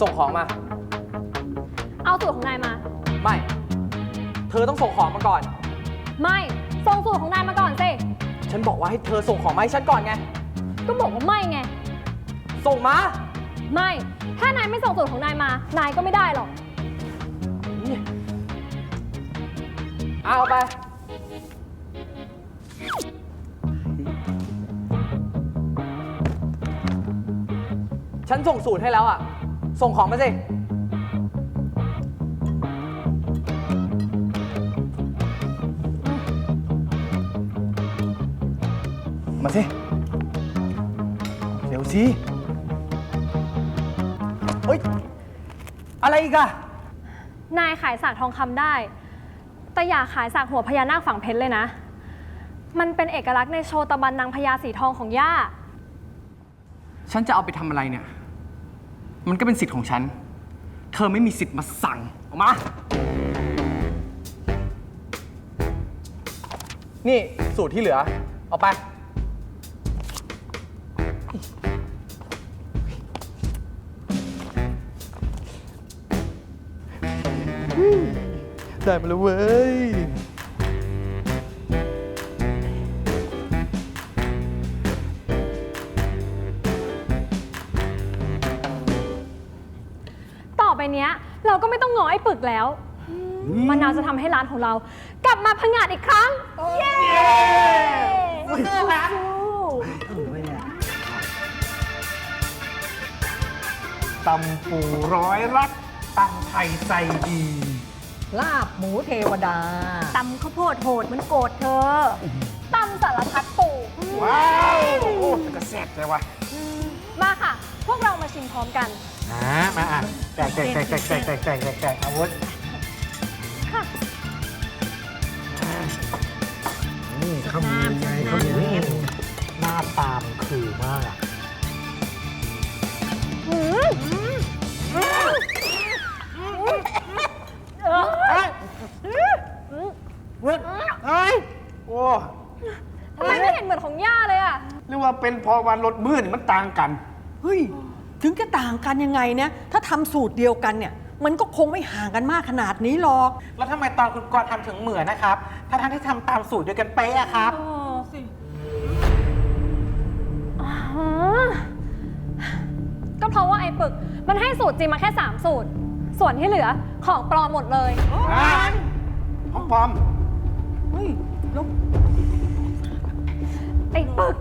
ส่งของมา เอาสูตรของนายมา ไม่ เธอต้องส่งของมาก่อน ไม่ ส่งสูตรของนายมาก่อนสิ ฉันบอกว่าให้เธอส่งของมาให้ฉันก่อนไง ก็บอกว่าไม่ไง ส่งมา ไม่ ถ้านายไม่ส่งสูตรของนายมา นายก็ไม่ได้หรอก เอาไป ฉันส่งสูตรให้แล้วอะ ส่งของมาสิ มาสิ เดี๋ยวสิเฮ้ย อะไรอีกอะนายขายสากทองคำได้ แต่อย่าขายสากหัวพญานาคฝังเพชรเลยนะ มันเป็นเอกลักษณ์ในโชว์ตะบันนางพญาสีทองของย่า ฉันจะเอาไปทำอะไรเนี่ย มันก็เป็นสิทธิ์ของฉัน เธอไม่มีสิทธิ์มาสั่ง ออกมา นี่สูตรที่เหลือ เอาไป ได้มาแล้วเว้ย นี้ยเราก็ไม่ต้องงอไอ้ปึกแล้วมะนาวจะทำให้ร้านของเรา กลับมาพังงาดอีกครั้ง เย้สู้ตำปูร้อยรักตำไทยใจดี ลาบหมูเทวดา ตำข้าวโพดโหดมันโกรธเธอตำสารพัดปู่ว้าว โอ้แต่ก็แซ่บเลยวะมาค่ะ พวกเรามาชิมพร้อมกัน อ่ามาอะแตกแตกแตกแตกแตกแตกแตกแตกแตกอาวุธค่ะนี่ข้าวหมูไงข้าวหมูหน้าตามคือมากอะหืมเว้ยเฮ้ยโอ้ทำไมไม่เห็นเหมือนของย่าเลยอะ เรียกว่าเป็นพอวันรถมือนี่มันต่างกัน เฮ้ยถึงจะต่างกันยังไงเนี่ยถ้าทำสูตรเดียวกันเนี่ย มันก็คงไม่ห่างกันมากขนาดนี้หรอก แล้วทำไมตอนคุณกรณ์ทำถึงเหมือนนะครับถ้าท่านที่ทำตามสูตรเดียวกันเป๊ะอะครับ อ๋อก็เพราะว่าไอ้ปึกมันให้สูตรจริงมาแค่ 3 สูตร ส่วนที่เหลือของปลอมหมดเลย ของปลอม เฮ้ยแล้วไอ้ปึก